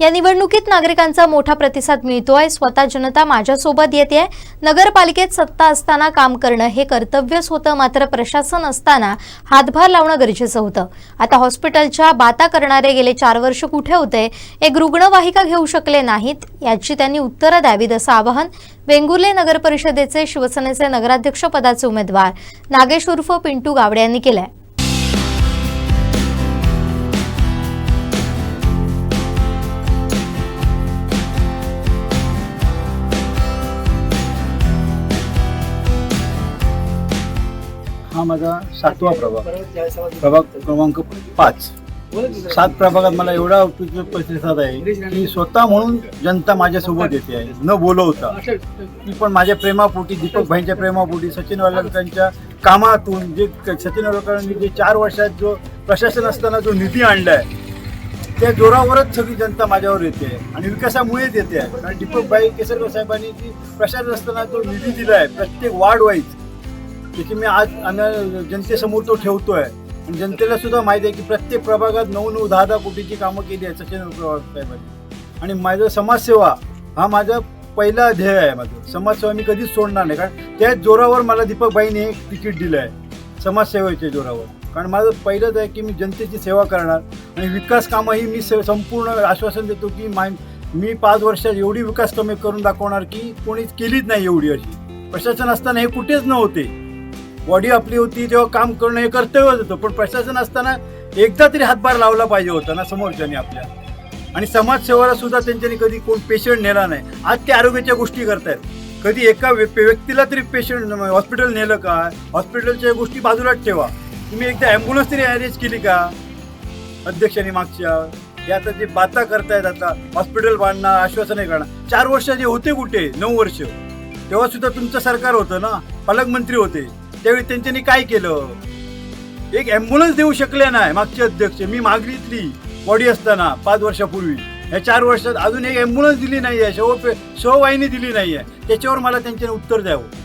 या निवडणुकीत नागरिकांचा मोठा प्रतिसाद मिळतो आहे. स्वतः जनता माझ्यासोबत येते आहे. नगरपालिकेत सत्ता असताना काम करणं हे कर्तव्यच होतं. मात्र प्रशासन असताना हातभार लावणं गरजेचं होतं. आता हॉस्पिटलच्या बाता करणारे गेले चार वर्ष कुठे होते? एक रुग्णवाहिका घेऊ शकले नाहीत याची त्यांनी उत्तरं द्यावीत असं आवाहन वेंगुर्ले नगर परिषदेचे शिवसेनेचे नगराध्यक्ष पदाचे उमेदवार नागेश उर्फ पिंटू गावडे यांनी आहे हा माझा सातवा प्रभाग. प्रभाग क्रमांक पाच. सात प्रभागात मला एवढा उत्कृष्ट प्रतिसाद आहे की स्वतः म्हणून जनता माझ्यासोबत येते आहे. न बोलवता. ती पण माझ्या प्रेमापोटी दीपक भाईंच्या प्रेमापोटी सचिन वालकरांच्या कामातून जे सचिन वालकरांनी जे चार वर्षात जो प्रशासन असताना जो निधी आहे त्या जोरावरच सगळी जनता माझ्यावर येते आणि विकासामुळेच येते आहे. कारण दीपकभाई केसरकर साहेबांनी जी प्रशासन असताना जो निधी दिला आहे प्रत्येक वार्ड वाईज त्याची मी आज आम्ही जनतेसमोर तो ठेवतोय. आणि जनतेला सुद्धा माहिती आहे की प्रत्येक प्रभागात नऊ नऊ दहा दहा कोटीची कामं केली आहेत सचिन साहेबांनी. आणि माझं समाजसेवा हा माझा पहिला ध्येय आहे माझं. समाजसेवा मी कधीच सोडणार नाही. कारण त्याच जोरावर मला दीपकबाईंनी एक तिकीट दिलं आहे समाजसेवेच्या जोरावर. कारण माझं पहिलंच आहे की मी जनतेची सेवा करणार आणि विकास कामंही मी से- संपूर्ण आश्वासन देतो की मा मी पाच वर्षात एवढी विकास कमी करून दाखवणार की कोणीच केलीच नाही एवढी अशी. प्रशासन असताना हे कुठेच नव्हते. बॉडी आपली होती तेव्हा काम करणं हे कर्तव्यच होतं. पण प्रशासन असताना एकदा तरी हातभार लावला पाहिजे होता ना समोरच्यानी आपल्या. आणि समाजसेवाला सुद्धा त्यांच्यानी कधी कोण पेशंट नेला नाही. आज ते आरोग्याच्या गोष्टी करतायत. कधी एका व्य- व्यक्तीला तरी पेशंट हॉस्पिटल नेलं का? हॉस्पिटलच्या गोष्टी बाजूलाच ठेवा. तुम्ही एकदा ॲम्ब्युलन्स तरी अरेंज केली का? अध्यक्षांनी मागच्या. हे आता जे बाता करतायत आता हॉस्पिटल बांधणं आश्वासने करणं. चार वर्ष जे होते कुठे? नऊ वर्ष. तेव्हा सुद्धा तुमचं सरकार होतं ना? पालकमंत्री होते. त्यावेळी त्यांच्यानी काय केलं? एक ॲम्ब्युलन्स देऊ शकले नाही मागचे अध्यक्ष. मी मागणीतली बॉडी असताना पाच वर्षापूर्वी. या चार वर्षात अजून एक ॲम्ब्युलन्स दिली नाही आहे शव शववाहिनी दिली नाही आहे त्याच्यावर मला त्यांच्याने उत्तर द्यावं.